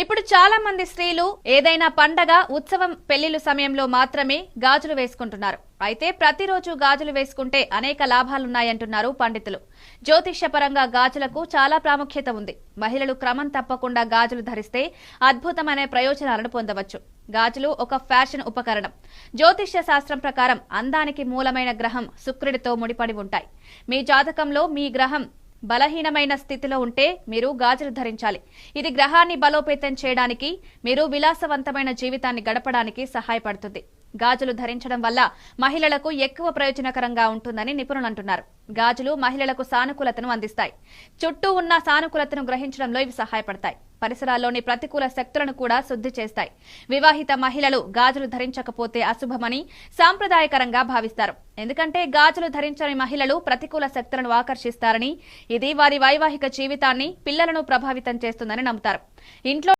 ఇప్పుడు చాలా మంది స్త్రీలు ఏదైనా పండగ ఉత్సవం పెళ్ళిళ్ళ సమయంలో మాత్రమే గాజులు వేసుకుంటున్నారు. అయితే ప్రతిరోజు గాజులు వేసుకుంటే అనేక లాభాలున్నాయంటున్నారు పండితులు. జ్యోతిష్యపరంగా గాజులకు చాలా ప్రాముఖ్యత ఉంది. మహిళలు క్రమం తప్పకుండా గాజులు ధరిస్తే అద్భుతమైన ప్రయోజనాలను పొందవచ్చు. గాజులు ఒక ఫ్యాషన్ ఉపకరణం. జ్యోతిష్య శాస్త్రం ప్రకారం అందానికి మూలమైన గ్రహం శుక్రుడితో ముడిపడి ఉంటాయి. మీ జాతకంలో మీ గ్రహం బలహీనమైన స్థితిలో ఉంటే మీరు గాజులు ధరించాలి. ఇది గ్రహాన్ని బలోపేతం చేయడానికి మీరు విలాసవంతమైన జీవితాన్ని గడపడానికి సహాయపడుతుంది. గాజులు ధరించడం వల్ల మహిళలకు ఎక్కువ ప్రయోజనకరంగా ఉంటుందని నిపుణులు అంటున్నారు. గాజులు మహిళలకు సానుకూలతను అందిస్తాయి. చుట్టూ ఉన్న సానుకూలతను గ్రహించడంలో ఇవి సహాయపడతాయి. పరిసరాల్లోని ప్రతికూల శక్తులను కూడా శుద్ధి చేస్తాయి. వివాహిత మహిళలు గాజులు ధరించకపోతే అశుభమని సాంప్రదాయకరంగా భావిస్తారు. ఎందుకంటే గాజులు ధరించని మహిళలు ప్రతికూల శక్తులను ఆకర్షిస్తారని ఇది వారి వైవాహిక జీవితాన్ని పిల్లలను ప్రభావితం చేస్తుందని నమ్ముతారు. ఇంట్లో